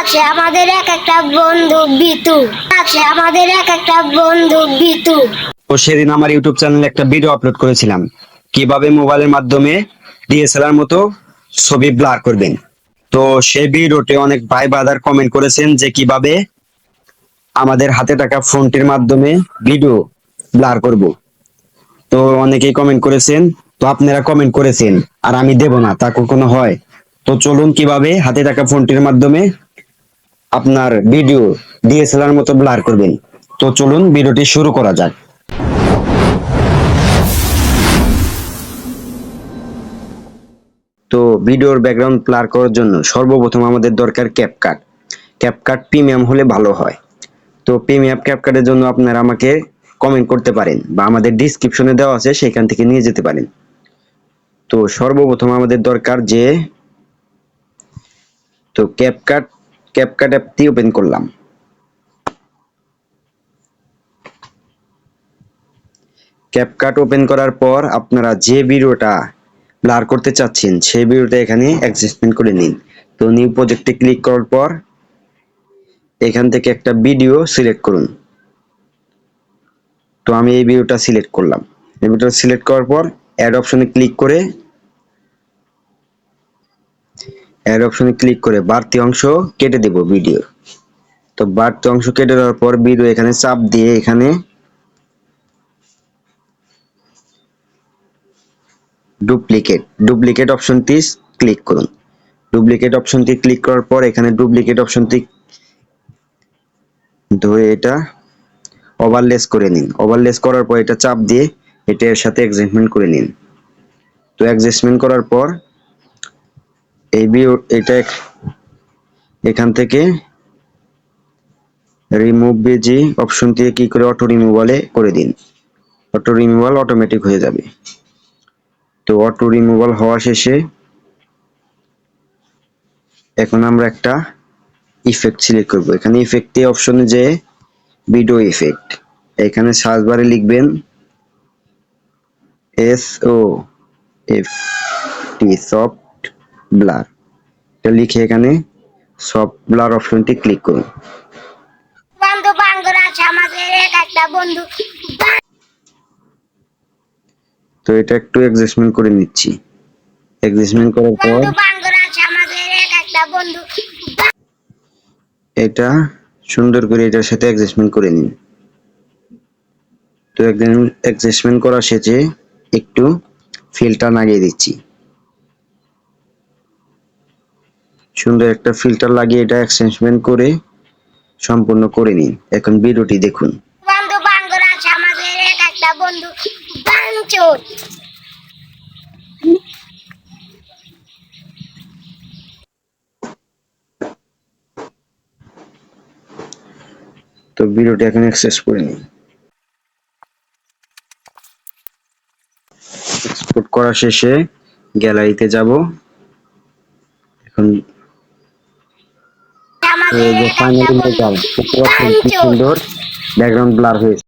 আছে আমাদের এক একটা বন্ধু বিতু। আছে আমাদের এক একটা বন্ধু বিতু। তো সেদিন আমার ইউটিউব চ্যানেলে একটা ভিডিও আপলোড করেছিলাম। কীভাবে মোবাইলের মাধ্যমে ডিএসএলআর মতো ছবি ব্লার করবেন। তো সেই ভিডিওতে অনেক ভাই বাদার কমেন্ট করেছেন যে কীভাবে আমাদের হাতে টাকা ফোনটির মাধ্যমে ভিডিও ব্লার করব। তো অনেকেই কমেন্ট করেছেন, তো আপনারা কমেন্ট করেছেন, আর আমি দেব না, তা কখনো হয়? তো চলুন কীভাবে হাতে টাকা ফোনটির মাধ্যমে আপনার ভিডিও ডিএসএলআর মতো ব্লার করবেন। তো চলুন ভিডিওটি শুরু করা যাক। তো ভিডিওর ব্যাকগ্রাউন্ড ব্লার করার জন্য সর্বপ্রথম আমাদের দরকার ক্যাপকাট ক্যাপকাট প্রিমিয়াম হলে ভালো হয়। তো প্রিমিয়াম ক্যাপকাটের জন্য আপনারা আমাকে কমেন্ট করতে পারেন বা আমাদের ডিসক্রিপশনে দেওয়া আছে, সেখান থেকে নিয়ে যেতে পারেন। তো সর্বপ্রথম আমাদের দরকার যে, তো ক্যাপকাট ক্যাপকাট অ্যাপটি ওপেন করলাম। ক্যাপকাট ওপেন করার পর আপনারা যে ভিডিওটা ব্লার করতে চাচ্ছেন, সেই ভিডিওটা এখানে অ্যাডজাস্টমেন্ট করে নিন। তো নিউ প্রজেক্টে ক্লিক করার পর এখান থেকে একটা ভিডিও সিলেক্ট করুন। তো আমি এই ভিডিওটা সিলেক্ট করলাম। এই ভিডিওটা সিলেক্ট করার পর অ্যাড অপশনে ক্লিক করে অ্যাড অপশনে ক্লিক করে বাড়তি অংশ কেটে দেব ভিডিও তো বাড়তি অংশ কেটে দেওয়ার পর ভিডিও এখানে চাপ দিয়ে এখানে ডুপ্লিকেট ডুপ্লিকেট অপশনটি ক্লিক করুন। ডুপ্লিকেট অপশনটি ক্লিক করার পর এখানে ডুপ্লিকেট অপশনটি ধরে এটা ওভারলেস করে নিন। ওভারলেস করার পর এটা চাপ দিয়ে এটা এর সাথে অ্যাডজাস্টমেন্ট করে নিন। তো অ্যাডজাস্টমেন্ট করার পর এটা এখান থেকে রিমুভ বিজি অপশন দিয়ে কি করে অটো রিমুভালে করে দিন। অটো রিমুভাল অটোমেটিক হয়ে যাবে। তো অটো রিমুভাল হওয়া শেষে এখন আমরা একটা ইফেক্ট সিলেক্ট করব। এখানে ইফেক্টে অপশনে যে ভিডিও ইফেক্ট এখানে সার্চ বারে লিখবেন S O F T soft blur. এটা লিখে এখানে সফট ব্লার অপশনটি ক্লিক করুন। বন্ধু আমাদের এক একটা বন্ধু। তো এটা একটু অ্যাডজাস্টমেন্ট করে নিচ্ছি। অ্যাডজাস্টমেন্ট করার পর এটা সুন্দর করে এটার সাথে অ্যাডজাস্টমেন্ট করে নিন। তো অ্যাডজাস্টমেন্ট করা শেষে একটু ফিল্টার লাগিয়ে দিচ্ছি। সুন্দর একটা ফিল্টার লাগিয়ে এটা এক্সচেঞ্জমেন্ট করে সম্পূর্ণ করে নিন। এখন ভিডিওটি দেখুন। বন্ধু বান্ধব আছে আমাদের এক একটা বন্ধু বাঞ্চোর। তো ভিডিওটি এখন অ্যাক্সেস করে নিন। এক্সপোর্ট করা শেষে গ্যালারিতে যাব এখন আমাদের এই যে এক একটা ফাইনালি কি সুন্দর ব্যাকগ্রাউন্ড ব্লার হয়েছে।